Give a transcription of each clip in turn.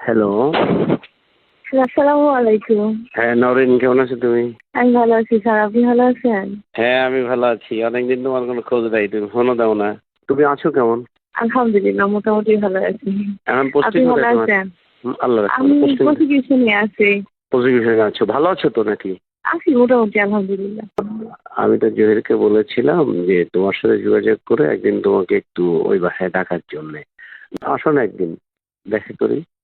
Hello আসসালামু আলাইকুম হ্যাঁ নরেন কেমন আছো তুমি? আমি ভালো আছি স্যার। আপনি ভালো আছেন? হ্যাঁ আমি ভালো আছি। অনেকদিন তোমার কোনো খোঁজ নাই তুমি ফোনও দাও না। তুমি আছো কেমন? আলহামদুলিল্লাহ মোটামুটি ভালো আছি। এখন পোস্টিং ভালো আছেন? আল্লাহ আমি প্রসিকিউশনে আছি। প্রসিকিউশনে আছো। ভালো আছো তো নাকি? আছি মোটামুটি আলহামদুলিল্লাহ। আমি তো জহিরকে বলেছিলাম যে তোমার সাথে যোগাযোগ করে একদিন তোমাকে একটু ওই বাসায় ডাকার জন্য। আসো না একদিন দেখা করি।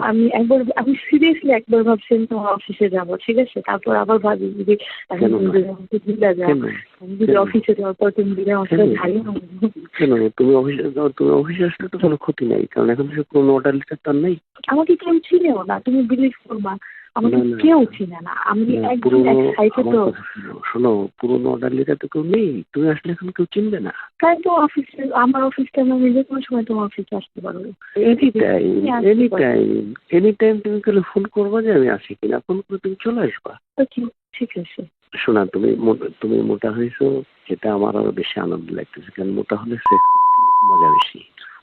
আমি একবার আমি সিরিয়াসলি একবার ভাবছি আমি তোমার অফিসে যাব ঠিক আছে? তারপর আবার ভাবি যে এখন? যদি আমাকে দিলা যাও আমি যদি অফিসে যাওয়ার পর তুমি দিলে অসুবিধা ভালো তুমি অফিসে যাও, তুমি অফিসে আসলে তো কোনো ক্ষতি নাই কারণ এখন তো কোনো অর্ডার লিটার তার নেই। আমাকে কেউ চিনেও না তুমি বিলিভ করবা। আমাকে। কেউ চিনে না। আমি তো। শোনো, শোনো পুরোনো অর্ডার লিটার তো কেউ নেই। তুমি আসলে এখন কেউ চিনবে না। তাই তো অফিসে আমার আমি যে কোনো সময় তোমার অফিসে আসতে পারব। এনি টাইম তুমি এনি টাইম এনি টাইম তুমি তাহলে ফোন করবা যে আমি আসি কিনা ফোন করে তুমি চলে আসবা। ঠিক আছে। শোনা তুমি তুমি মোটা হয়েছো সেটা আমার আরও বেশি আনন্দ লাগতেছে কারণ মোটা হলে সেক্স মজা বেশি।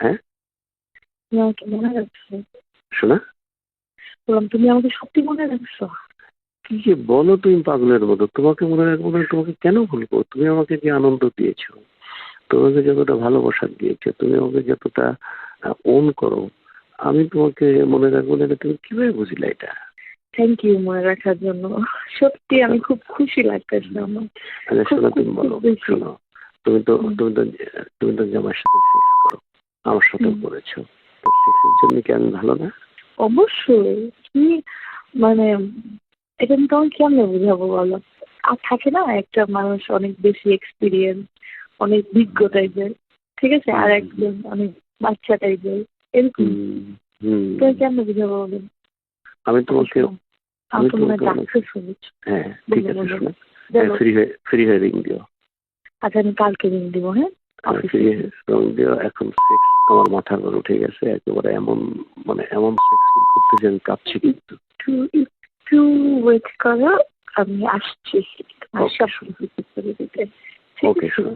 হ্যাঁ? তুমি আমাকে মনে রাখছো? শোনা? বললাম তুমি আমাকে সত্যি মনে রাখছো? কি যে বলো তুমি পাগলের মতো? তোমাকে মনে রাখব না তোমাকে কেন ভুলবো? তুমি আমাকে যে আনন্দ দিয়েছ তোমাকে যতটা ভালোবাসা দিয়েছ তুমি আমাকে যতটা ওন করো আমি তোমাকে মনে রাখব না তুমি কীভাবে বুঝলে এটা? থ্যাংক ইউ মনে রাখার জন্য। সত্যি আমি খুব খুশি লাগতেছে আমার। আচ্ছা শোনো তুমি বলো শোনো তুমি তো তুমি তো তুমি তো জামার সাথে সেক্স করো। আমার সাথেও। করেছ। তো জন্য কি আমি ভালো না? অবশ্যই। কি মানে এটা আমি তোমাকে কেমনে বুঝাবো বলো? আর থাকে না একটা মানুষ অনেক বেশি এক্সপিরিয়েন্স অনেক বিজ্ঞ টাইপের ঠিক আছে? আর একজন অনেক বাচ্চা টাইপের এরকম। হুম, হুম। তুমি কেমনে বুঝাবো বলেন আমি তোমাকে হয় তোমাকে ডাক্তার শুনেছ। হ্যাঁ ঠিক বলো, আছে বলো। শোনো। বলো। ফ্রি হয়ে ফ্রি হয়ে রিং দিও। আচ্ছা আমি কালকে রিং দিব হ্যাঁ? এখন সেক্স আমার মাথার উপর উঠে গেছে একেবারে এমন মানে এমন সেক্স ফিল করতেছে আমি কাঁপছি কিন্তু। একটু একটু ওয়েট করো আমি আসছি। ওকে? শোনো।